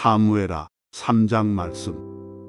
사무에라 3장 말씀.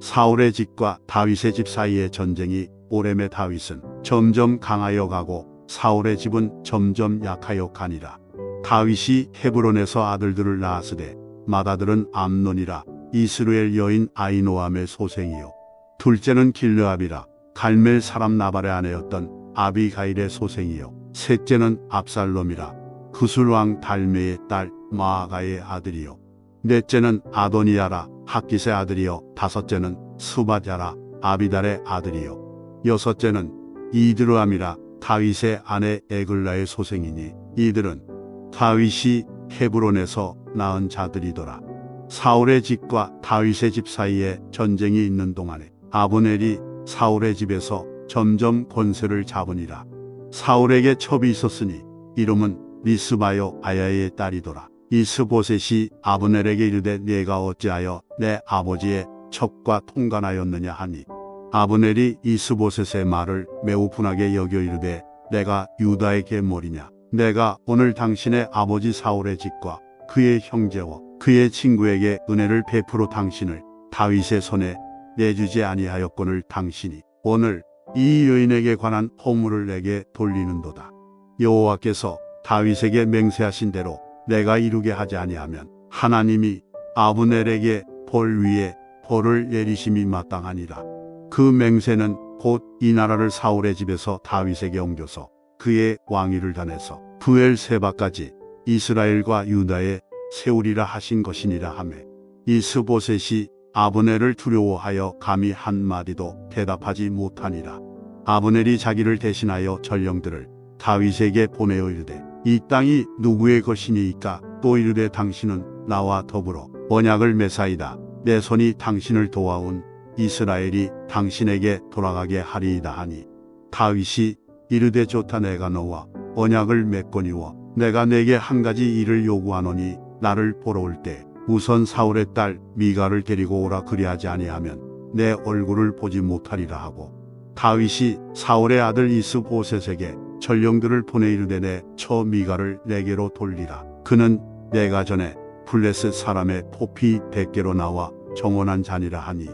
사울의 집과 다윗의 집 사이의 전쟁이 오래매 다윗은 점점 강하여 가고 사울의 집은 점점 약하여 가니라. 다윗이 헤브론에서 아들들을 낳았으되 맏아들은 암논이라 이스루엘 여인 아이노암의 소생이요. 둘째는 길르압이라 갈멜 사람 나발의 아내였던 아비가일의 소생이요. 셋째는 압살롬이라 구술왕 달메의 딸 마아가의 아들이요. 넷째는 아도니아라 학기의 아들이요. 다섯째는 수바자라 아비달의 아들이요. 여섯째는 이드르암이라 다윗의 아내 에글라의 소생이니 이들은 다윗이 헤브론에서 낳은 자들이더라. 사울의 집과 다윗의 집 사이에 전쟁이 있는 동안에 아브넬이 사울의 집에서 점점 권세를 잡으니라. 사울에게 첩이 있었으니 이름은 리스바요 아야의 딸이더라. 이스보셋이 아브넬에게 이르되 네가 어찌하여 내 아버지의 첩과 통관하였느냐 하니 아브넬이 이스보셋의 말을 매우 분하게 여겨 이르되 내가 유다의 계몰이냐 내가 오늘 당신의 아버지 사울의 집과 그의 형제와 그의 친구에게 은혜를 베풀어 당신을 다윗의 손에 내주지 아니하였거늘 당신이 오늘 이 여인에게 관한 허물을 내게 돌리는도다. 여호와께서 다윗에게 맹세하신 대로 내가 이루게 하지 아니하면 하나님이 아브넬에게 벌 위에 벌을 내리심이 마땅하니라. 그 맹세는 곧 이 나라를 사울의 집에서 다윗에게 옮겨서 그의 왕위를 단해서 부엘세바까지 이스라엘과 유다에 세우리라 하신 것이니라 하매 이스보셋이 아브넬을 두려워하여 감히 한마디도 대답하지 못하니라. 아브넬이 자기를 대신하여 전령들을 다윗에게 보내어 이르되 이 땅이 누구의 것이니이까 또 이르되 당신은 나와 더불어 언약을 메사이다. 내 손이 당신을 도와온 이스라엘이 당신에게 돌아가게 하리이다 하니 다윗이 이르되 좋다 내가 너와 언약을 맺거니와 내가 내게 한 가지 일을 요구하노니 나를 보러 올 때 우선 사울의 딸 미가를 데리고 오라 그리하지 아니하면 내 얼굴을 보지 못하리라 하고 다윗이 사울의 아들 이스보셋에게 전령들을 보내 이르되 내처 미가를 내게로 돌리라 그는 내가 전에 블레셋 사람의 포피 백개로 나와 정원한 자니라 하니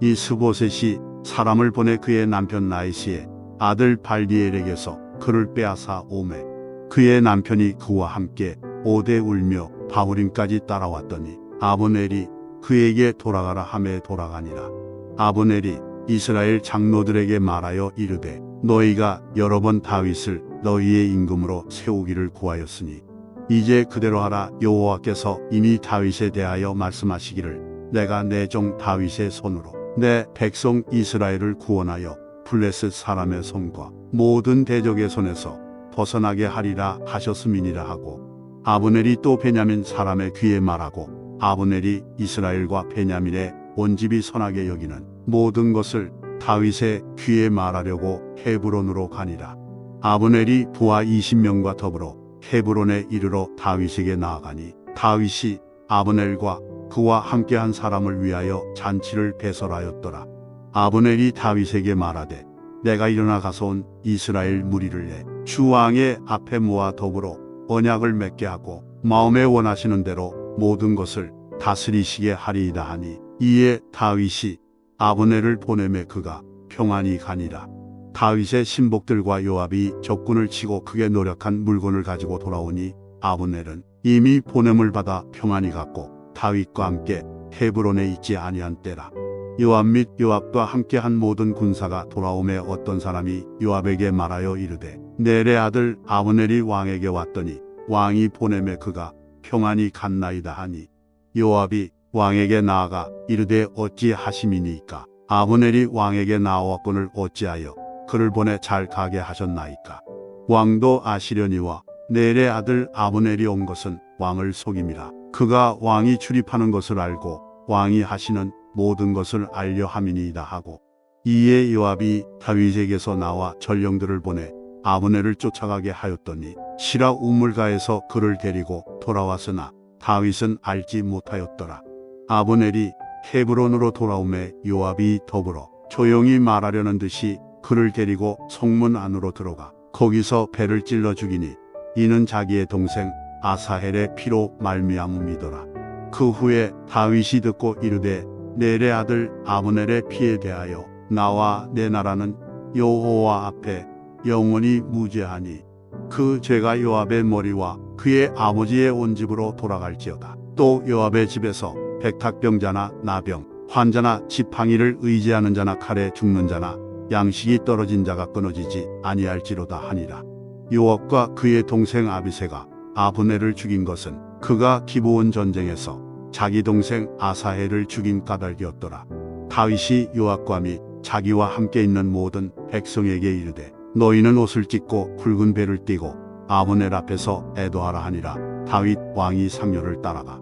이 스보셋이 사람을 보내 그의 남편 나이시의 아들 발디엘에게서 그를 빼앗아 오매 그의 남편이 그와 함께 오대 울며 바울임까지 따라왔더니 아브넬이 그에게 돌아가라 함에 돌아가니라. 아브넬이 이스라엘 장로들에게 말하여 이르되 너희가 여러 번 다윗을 너희의 임금으로 세우기를 구하였으니 이제 그대로 하라. 여호와께서 이미 다윗에 대하여 말씀하시기를 내가 내 종 다윗의 손으로 내 백성 이스라엘을 구원하여 블레셋 사람의 손과 모든 대적의 손에서 벗어나게 하리라 하셨음이니라 하고 아브넬이 또 베냐민 사람의 귀에 말하고 아브넬이 이스라엘과 베냐민의 온 집이 선하게 여기는 모든 것을 다윗의 귀에 말하려고 헤브론으로 가니라. 아브넬이 부하 20명과 더불어 헤브론에 이르러 다윗에게 나아가니 다윗이 아브넬과 그와 함께한 사람을 위하여 잔치를 배설하였더라. 아브넬이 다윗에게 말하되 내가 일어나 가서 온 이스라엘 무리를 내 주왕의 앞에 모아 더불어 언약을 맺게 하고 마음에 원하시는 대로 모든 것을 다스리시게 하리이다 하니 이에 다윗이 아브넬을 보내매 그가 평안히 가니라. 다윗의 신복들과 요압이 적군을 치고 크게 노력한 물건을 가지고 돌아오니 아브넬은 이미 보냄을 받아 평안히 갔고 다윗과 함께 헤브론에 있지 아니한 때라. 요압 및 요압과 함께한 모든 군사가 돌아오매 어떤 사람이 요압에게 말하여 이르되 넬의 아들 아브넬이 왕에게 왔더니 왕이 보내매 그가 평안히 갔나이다 하니 요압이 왕에게 나아가 이르되 어찌 하심이니까? 아브넬이 왕에게 나왔건을 어찌하여 그를 보내 잘 가게 하셨나이까? 왕도 아시려니와 넬의 아들 아브넬이 온 것은 왕을 속임이라. 그가 왕이 출입하는 것을 알고 왕이 하시는 모든 것을 알려 함이니이다 하고 이에 요압이 다윗에게서 나와 전령들을 보내 아브넬을 쫓아가게 하였더니 시라 우물가에서 그를 데리고 돌아왔으나 다윗은 알지 못하였더라. 아브넬이 헤브론으로 돌아오매 요압이 더불어 조용히 말하려는 듯이 그를 데리고 성문 안으로 들어가 거기서 배를 찔러 죽이니 이는 자기의 동생 아사헬의 피로 말미암음이더라. 그 후에 다윗이 듣고 이르되 넬의 아들 아브넬의 피에 대하여 나와 내 나라는 여호와 앞에 영원히 무죄하니 그 죄가 요압의 머리와 그의 아버지의 온 집으로 돌아갈지어다. 또 요압의 집에서 백탁병자나 나병, 환자나 지팡이를 의지하는 자나 칼에 죽는 자나 양식이 떨어진 자가 끊어지지 아니할지로다 하니라. 요압과 그의 동생 아비세가 아브넬을 죽인 것은 그가 기브온 전쟁에서 자기 동생 아사헬을 죽인 까닭이었더라. 다윗이 요압과 및 자기와 함께 있는 모든 백성에게 이르되 너희는 옷을 찢고 붉은 배를 띠고 아브넬 앞에서 애도하라 하니라. 다윗 왕이 상료를 따라가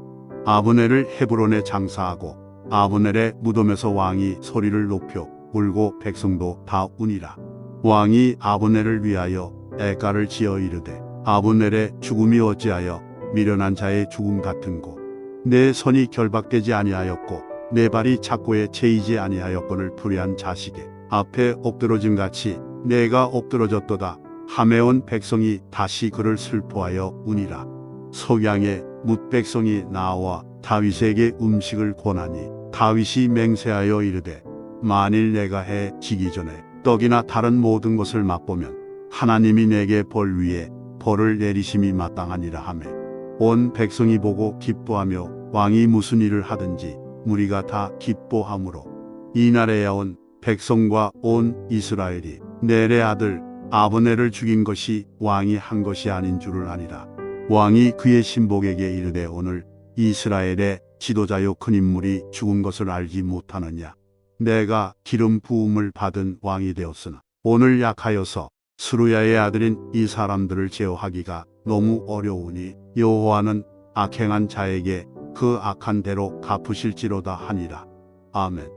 아브넬을 헤브론에 장사하고 아브넬의 무덤에서 왕이 소리를 높여 울고 백성도 다 우니라. 왕이 아브넬을 위하여 애가를 지어 이르되 아브넬의 죽음이 어찌하여 미련한 자의 죽음 같은고? 내 손이 결박되지 아니하였고 내 발이 착고에 채이지 아니하였거늘 불의한 자식의 앞에 엎드러짐 같이 내가 엎드러졌도다. 함에 온 백성이 다시 그를 슬퍼하여 우니라. 석양에 뭇 백성이 나와 다윗에게 음식을 권하니 다윗이 맹세하여 이르되 만일 내가 해 지기 전에 떡이나 다른 모든 것을 맛보면 하나님이 내게 벌 위에 벌을 내리심이 마땅하니라 하매 온 백성이 보고 기뻐하며 왕이 무슨 일을 하든지 무리가 다 기뻐하므로. 이날에야 온 백성과 온 이스라엘이 넬의 아들 아브넬을 죽인 것이 왕이 한 것이 아닌 줄을 아니라 왕이 그의 신복에게 이르되 오늘 이스라엘의 지도자요 큰 인물이 죽은 것을 알지 못하느냐 내가 기름 부음을 받은 왕이 되었으나 오늘 약하여서 스루야의 아들인 이 사람들을 제어하기가 너무 어려우니 여호와는 악행한 자에게 그 악한 대로 갚으실지로다 하니라. 아멘.